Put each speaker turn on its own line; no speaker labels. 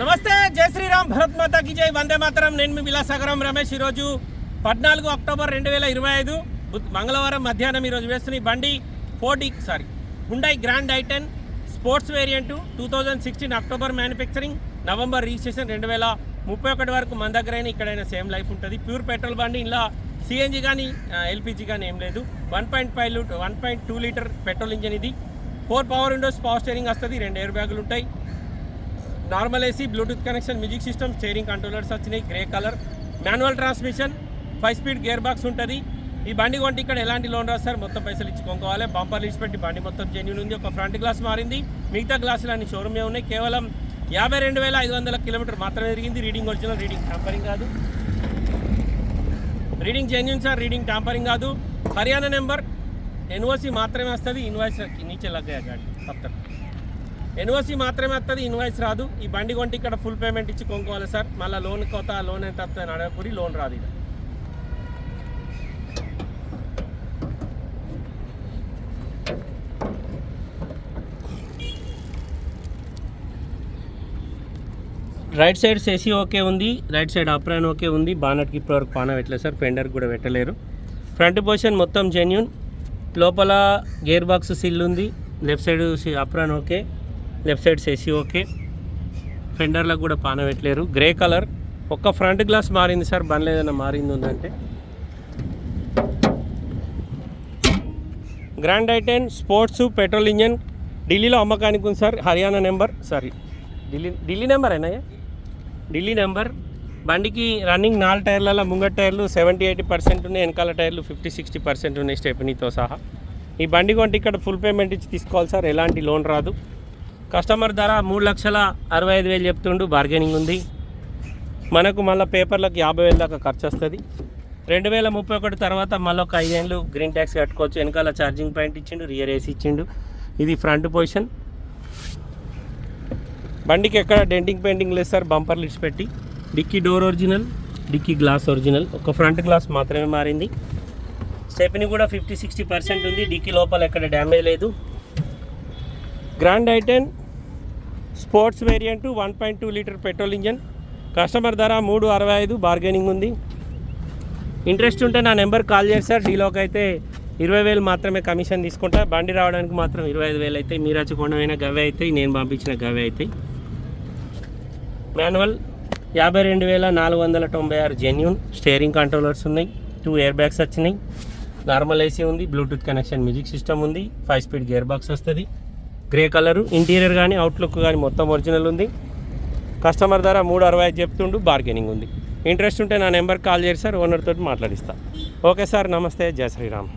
నమస్తే జై శ్రీరామ్ భరత్ మాతాకి జై వందే మాతరం. నేను మీ విలాసాగరం రమేష్ ఈరోజు పద్నాలుగు అక్టోబర్ రెండు వేల ఇరవై ఐదు మంగళవారం మధ్యాహ్నం ఈరోజు వేస్తున్న ఈ బండి forty sorry Hyundai grand i ten sports variant two thousand sixteen October manufacturing November registration రెండు వేల ముప్పై ఒకటి వరకు మన దగ్గరైనా ఇక్కడైనా సేమ్ లైఫ్ ఉంటుంది. ప్యూర్ పెట్రోల్ బండి ఇలా సిఎన్జి కానీ ఎల్పిజి కానీ ఏం లేదు. One point five one point two litre petrol engine ఇది. Four power windows power steering వస్తుంది. రెండు ఎయిర్ బ్యాగులు ఉంటాయి. Normal AC bluetooth connection music system steering controllers వచ్చినాయి grey colour manual transmission five speed gear box ఉంటుంది. ఈ బండి కొంటే ఇక్కడ ఎలాంటి లోన్ రాదు సార్? మొత్తం పైసలు ఇచ్చి బంపర్లు ఇచ్చిపెట్టి బండి మొత్తం జెన్యున్ ఉంది. ఒక ఫ్రంట్ గ్లాస్ మారింది. మిగతా గ్లాసులు అన్ని షోరూమే ఉన్నాయి. కేవలం యాభై రెండు వేల ఐదు వందల కిలోమీటర్ మాత్రమే తిరిగింది. రీడింగ్ ఒరిజినల్ రీడింగ్ టాంపరింగ్ కాదు. Reading genuine sir. Reading tampering కాదు. హర్యానా నెంబర్ ఎన్ఓసి మాత్రమే వస్తుంది. ఇన్వాయిస్ నీచే లగ్గా గాడి. సప్తర్ ఎన్ఓసి మాత్రమే వస్తుంది ఇన్వాయిస్ రాదు. ఈ బండి కొంటే ఇక్కడ ఫుల్ పేమెంట్ ఇచ్చి కొనుక్కోవాలి సార్. మళ్ళీ లోన్ కొత్త లోన్ ఎంత వస్తుంది అడగకూరి లోన్ రాదు ఇది రైట్ సైడ్ సేసీ ఓకే ఉంది రైట్ సైడ్ అప్రాన్ ఓకే ఉంది. బానట్కి ఇప్పటివరకు పాన పెట్టలేదు సార్ ఫెండర్ కూడా పెట్టలేరు. ఫ్రంట్ పొజిషన్ మొత్తం జెన్యున్ లోపల గేర్ బాక్స్ సిల్ ఉంది left side apron okay. Left side chassis okay. ఫెండర్లకు కూడా పాన పెట్టలేరు. Grey colour. ఒక్క ఫ్రంట్ గ్లాస్ మారింది సార్. బండ్లు ఏదైనా మారింది ఉందంటే. Grand i ten sports petrol engine. ఢిల్లీలో అమ్మకానికి ఉంది sir. Haryana number. Sorry. Delhi Delhi number అయినా ఢిల్లీ నెంబర్. బండికి రన్నింగ్ నాలుగు టైర్లలో ముంగట టైర్లు సెవెంటీ ఎయిటీ పర్సెంట్ ఉన్నాయి. వెనకాల టైర్లు ఫిఫ్టీ సిక్స్టీ పర్సెంట్ ఉన్నాయి స్టెప్నీతో సహా. ఈ బండి కొంటే ఇక్కడ ఫుల్ పేమెంట్ ఇచ్చి తీసుకోవాలి సార్. ఎలాంటి లోన్ రాదు. కస్టమర్ ధర మూడు లక్షల అరవై ఐదు వేలు చెప్తుండు బార్గెనింగ్ ఉంది. మనకు మళ్ళీ పేపర్లకు యాభై వేల దాకా ఖర్చు వస్తుంది. రెండు వేల ముప్పై ఒకటి తర్వాత మళ్ళీ ఒక ఐదేళ్ళు గ్రీన్ ట్యాక్స్ కట్టుకోవచ్చు. వెనకాల ఛార్జింగ్ పాయింట్ ఇచ్చిండు రియర్ ఏసీ ఇచ్చిండు. ఇది ఫ్రంట్ పొజిషన్ బండికి ఎక్కడ డెంటింగ్ పెయింటింగ్ లేదు సార్ బంపర్ లిడ్స్ పెట్టి. Dickey door original dickey glass original ఒక ఫ్రంట్ గ్లాస్ మాత్రమే మారింది. స్టెప్ని కూడా ఫిఫ్టీ సిక్స్టీ పర్సెంట్ ఉంది. డిక్కీ లోపల ఎక్కడ డ్యామేజ్ లేదు. Grand i ten sports variant one point two litre petrol engine. Customer ధర మూడు అరవై ఐదు బార్గెనింగ్ ఉంది. ఇంట్రెస్ట్ ఉంటే నా నెంబర్ కాల్ చేసి సార్. డీలోకి అయితే ఇరవై వేలు మాత్రమే కమిషన్ తీసుకుంటా. బండి రావడానికి మాత్రం ఇరవై ఐదు వేలు అయితే మీరు కొండమైన గవే అవుతాయి నేను పంపించిన గవే అవుతాయి మాన్యువల్ యాభై రెండు వేల నాలుగు వందల తొంభై ఆరు జెన్యున్. స్టేరింగ్ కంట్రోలర్స్ ఉన్నాయి. టూ ఇయర్ బ్యాగ్స్ వచ్చినాయి. నార్మల్ ఏసీ ఉంది. బ్లూటూత్ కనెక్షన్ మ్యూజిక్ సిస్టమ్ ఉంది. ఫైవ్ స్పీడ్ గేర్ బాక్స్ వస్తుంది. గ్రే కలరు ఇంటీరియర్ కానీ అవుట్లుక్ కానీ మొత్తం ఒరిజినల్ ఉంది. కస్టమర్ ధర మూడు అరవై చెప్తుండు బార్గెనింగ్ ఉంది. ఇంట్రెస్ట్ ఉంటే నా నెంబర్ కాల్ చేసి సార్ ఓనర్తో మాట్లాడిస్తా. ఓకే సార్ నమస్తే. జయ శ్రీరామ్.